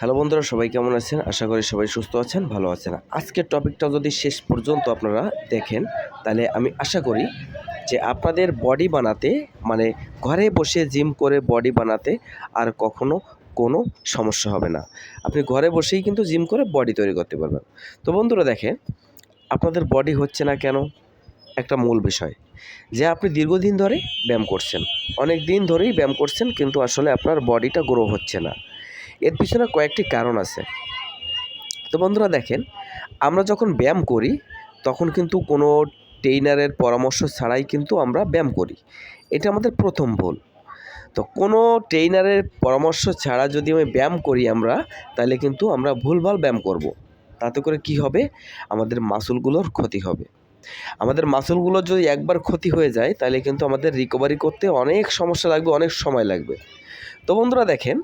Hello বন্ধুরা, সবাই কেমন আছেন? আশা করি সবাই সুস্থ আছেন, ভালো আছেন। আজকের টপিকটা যদি শেষ পর্যন্ত আপনারা দেখেন, তাহলে আমি আশা করি যে আপনাদের বডি বানাতে মানে ঘরে বসে জিম করে বডি বানাতে আর কখনো কোনো সমস্যা হবে না। আপনি ঘরে বসেই কিন্তু জিম করে বডি তৈরি করতে পারবেন। তো বন্ধুরা দেখেন, আপনাদের বডি হচ্ছে না কেন? একটা মূল বিষয়, যে আপনি দীর্ঘদিন ধরে ব্যায়াম করছেন। অনেক দিন ধরেই ব্যায়াম করছেন, কিন্তু আসলে আপনার বডিটা গ্রো হচ্ছে না। এর পিছনে কয়েকটি কারণ আছে। তো বন্ধুরা দেখেন, আমরা যখন ব্যায়াম করি, তখন কিন্তু কোনো ট্রেইনারের পরামর্শ ছাড়াই কিন্তু আমরা ব্যায়াম করি। এটা আমাদের প্রথম ভুল। তো কোনো ট্রেইনারের পরামর্শ ছাড়া যদি আমি ব্যায়াম করি আমরা, তাহলে কিন্তু আমরা ভুলভাল ব্যায়াম করব। তাতে করে কি হবে? আমাদের মাসুলগুলোর ক্ষতি হবে। আমাদের মাসুলগুলো যদি একবার ক্ষতি হয়ে যায়, তাহলে কিন্তু আমাদের রিকভারি করতে অনেক সমস্যা লাগবে, অনেক সময় লাগবে। তো বন্ধুরা দেখেন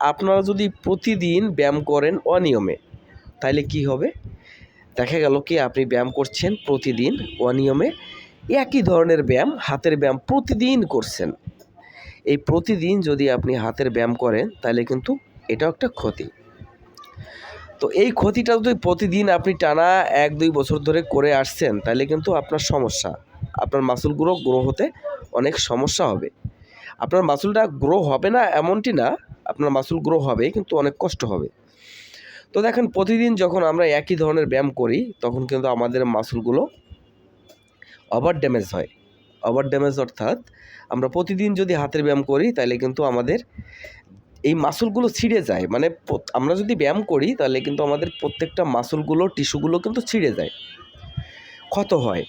আপনারা যদি প্রতিদিন ব্যায়াম করেন অনিয়মে তাহলে কি হবে? দেখা গেল কি, আপনি ব্যায়াম করছেন প্রতিদিন অনিয়মে, একই ধরনের ব্যায়াম, হাতের ব্যায়াম প্রতিদিন করছেন। এই প্রতিদিন যদি আপনি হাতের ব্যায়াম করেন তাহলে কিন্তু এটাও একটা ক্ষতি। তো এই ক্ষতিটা যদি প্রতিদিন আপনি টানা এক, দুই বছর ধরে করে আসছেন তাহলে কিন্তু আপনার সমস্যা। আপনার মাসুলগুলো গ্রো হতে অনেক সমস্যা হবে। আপনার মাসুলটা গ্রো হবে না এমনটি না আপনার মাসুল গ্রো হবে, কিন্তু অনেক কষ্ট হবে। তো দেখেন, প্রতিদিন যখন আমরা একই ধরনের ব্যায়াম করি, তখন কিন্তু আমাদের মাসুলগুলো ওভার ড্যামেজ হয়। ওভার ড্যামেজ অর্থাৎ আমরা প্রতিদিন যদি হাতের ব্যায়াম করি, তাহলে কিন্তু আমাদের এই মাসুলগুলো ছিঁড়ে যায়। মানে আমরা যদি ব্যায়াম করি, তাহলে কিন্তু আমাদের প্রত্যেকটা মাসুলগুলো টিস্যুগুলো কিন্তু ছিঁড়ে যায়। ক্ষত হয়।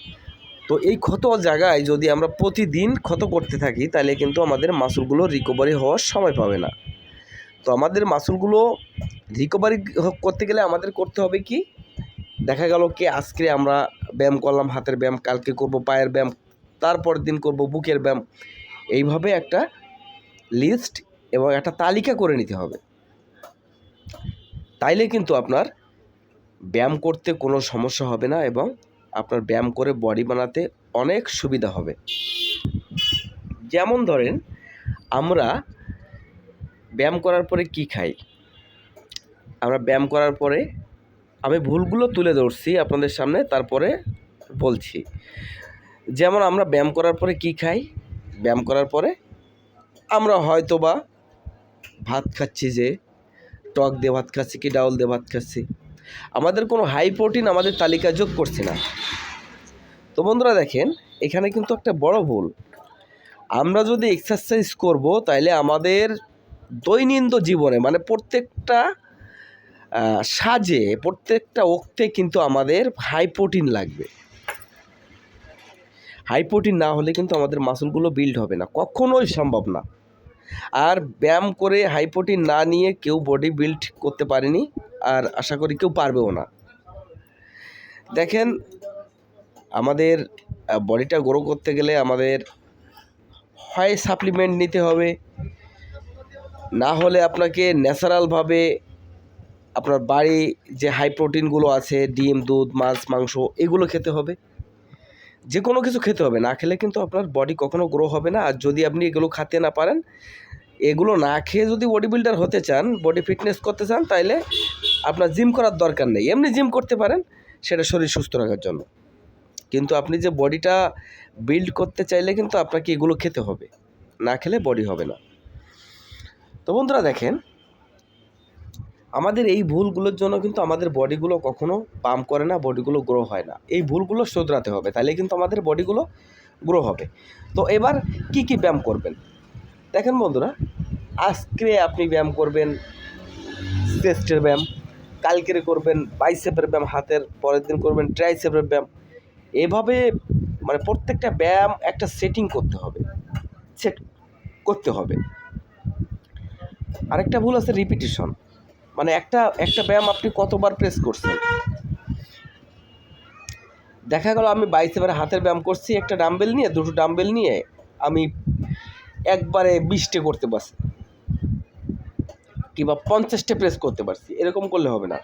তো এই ক্ষত জায়গায় যদি আমরা প্রতিদিন ক্ষত করতে থাকি, তাহলে কিন্তু আমাদের মাসুলগুলো রিকভারি হওয়ার সময় পাবে না। তো আমাদের মাসুলগুলো রিকভারি করতে গেলে আমাদের করতে হবে কি? দেখা গেল কি, আজকে আমরা ব্যায়াম করলাম, হাতের ব্যায়াম, কালকে করব পায়ের ব্যায়াম তারপরের দিন করব বুকের ব্যায়াম। এইভাবে একটা লিস্ট এবং একটা তালিকা করে নিতে হবে। তাইলে কিন্তু আপনার ব্যায়াম করতে কোনো সমস্যা হবে না এবং আপনার ব্যায়াম করে বডি বানাতে অনেক সুবিধা হবে। যেমন ধরেন, আমরা ব্যায়াম করার পরে কি খাই? আমরা ব্যায়াম করার পরে আমি ভুলগুলো তুলে ধরছি আপনাদের সামনে, তারপরে বলছি। যেমন আমরা ব্যায়াম করার পরে কি খাই? ব্যায়াম করার পরে আমরা হয়তো বা ভাত খাচ্ছি যে, টক দিয়ে ভাত খাচ্ছি কি ডাউল দিয়ে ভাত খাচ্ছি। আমাদের কোনো হাই প্রোটিন আমাদের তালিকা যোগ করছে না। তো বন্ধুরা দেখেন, এখানে কিন্তু একটা বড় ভুল। আমরা যদি এক্সারসাইজ করব, তাইলে আমাদের দৈনন্দিন জীবনে মানে প্রত্যেকটা সাজে, প্রত্যেকটা ওক্তে কিন্তু আমাদের হাই প্রোটিন লাগবে। হাই প্রোটিন না হলে কিন্তু আমাদের মাসুলগুলো বিল্ড হবে না, কখনোই সম্ভব না। আর ব্যায়াম করে হাই প্রোটিন না নিয়ে কেউ বডি বিল্ড করতে পারেনি, আর আশা করি কেউ পারবেও না। দেখেন, আমাদের বডিটা গ্রো করতে গেলে আমাদের, হয় সাপ্লিমেন্ট নিতে হবে না হলে আপনাকে ন্যাচারালভাবে আপনার বাড়ি যে হাই প্রোটিনগুলো আছে, ডিম, দুধ, মাছ, মাংস, এগুলো খেতে হবে। যে কোনো কিছু খেতে হবে। না খেলে কিন্তু আপনার বডি কখনো গ্রো হবে না। আর যদি আপনি এগুলো খেতে না পারেন, এগুলো না খেয়ে যদি বডি বিল্ডার হতে চান বডি ফিটনেস করতে চান, তাইলে আপনার জিম করার দরকার নেই। এমনি জিম করতে পারেন, সেটা শরীর সুস্থ রাখার জন্য। কিন্তু আপনি যে বডিটা বিল্ড করতে চাইলে কিন্তু আপনাকে এগুলো খেতে হবে। না খেলে বডি হবে না। তো বন্ধুরা দেখেন, আমাদের এই ভুলগুলোর জন্য কিন্তু আমাদের বডিগুলো কখনো পাম্প করে না, বডিগুলো গ্রো হয় না। এই ভুলগুলো শোধরাতে হবে, তাহলে কিন্তু আমাদের বডিগুলো গ্রো হবে। তো এবার কি কি ব্যায়াম করবেন? দেখেন বন্ধুরা, আজকে আপনি ব্যায়াম করবেন চেস্টের ব্যায়াম, কালকের করবেন বাইসেপের ব্যায়াম, হাতের, পরের দিন করবেন ট্রাইসেপের ব্যায়াম। এভাবে মানে প্রত্যেকটা ব্যায়াম একটা সেটিং করতে হবে সেট করতে হবে। আরেকটা ভুল আছে রিপিটিশন মানে একটা একটা ব্যায়াম আপনি কতবার প্রেস করছেন? দেখা গেল আমি বাইসেপের হাতের ব্যায়াম করছি, একটা ডাম্বেল নিয়ে, দুটো ডাম্বেল নিয়ে আমি একবারে বিশটে করতে পারছি। কিংবা পঞ্চাশটে প্রেস করতে পারছি। এরকম করলে হবে না।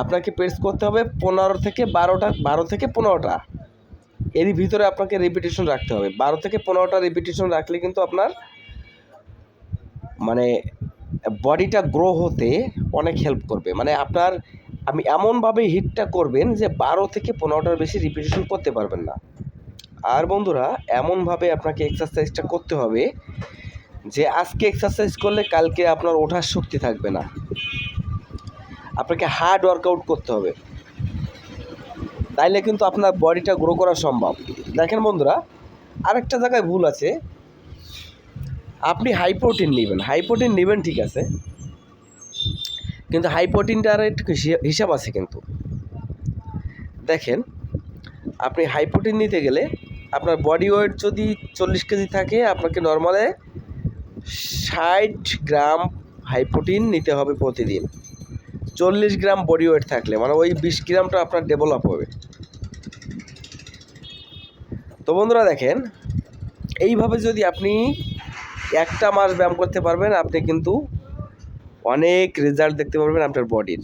আপনাকে প্রেস করতে হবে পনেরো থেকে বারোটা, বারো থেকে পনেরোটা। এরই ভিতরে আপনাকে রিপিটেশন রাখতে হবে। বারো থেকে পনেরোটা রিপিটেশন রাখলে কিন্তু আপনার মানে বডিটা গ্রো হতে অনেক হেল্প করবে। মানে আপনার আমি এমনভাবে হিটটা করবেন যে বারো থেকে পনেরোটার বেশি রিপিটেশন করতে পারবেন না। আর বন্ধুরা, এমনভাবে আপনাকে এক্সারসাইজটা করতে হবে যে আজকে এক্সারসাইজ করলে কালকে আপনার ওঠার শক্তি থাকবে না। আপনাকে হার্ড ওয়ার্কআউট করতে হবে। তাইলে কিন্তু আপনার বডিটা গ্রো করা সম্ভব। দেখেন বন্ধুরা, আরেকটা জায়গায় ভুল আছে। আপনি হাই প্রোটিন নেবেন। হাই প্রোটিন নেবেন, ঠিক আছে। কিন্তু হাই প্রোটিনটার একটু হিসাব আছে কিন্তু। দেখেন, আপনি হাই প্রোটিন নিতে গেলে আপনার বডি ওয়েট যদি চল্লিশ কেজি থাকে, আপনাকে নর্মালে ষাট গ্রাম হাই প্রোটিন নিতে হবে প্রতিদিন। চল্লিশ গ্রাম বডি ওয়েট থাকলে মানে ওই বিশ গ্রামটা আপনার ডেভেলপ হবে। তো বন্ধুরা দেখেন, এইভাবে যদি আপনি একটা মাস ব্যায়াম করতে পারবেন, আপনি কিন্তু অনেক রেজাল্ট দেখতে পারবেন আপনার বডির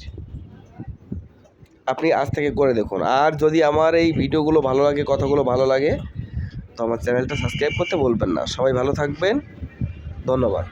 আপনি আজ থেকে করে দেখুন। আর যদি আমার এই ভিডিওগুলো ভালো লাগে, কথাগুলো ভালো লাগে, তো আমার চ্যানেলটা সাবস্ক্রাইব করতে বলবেন না। সবাই ভালো থাকবেন। ধন্যবাদ।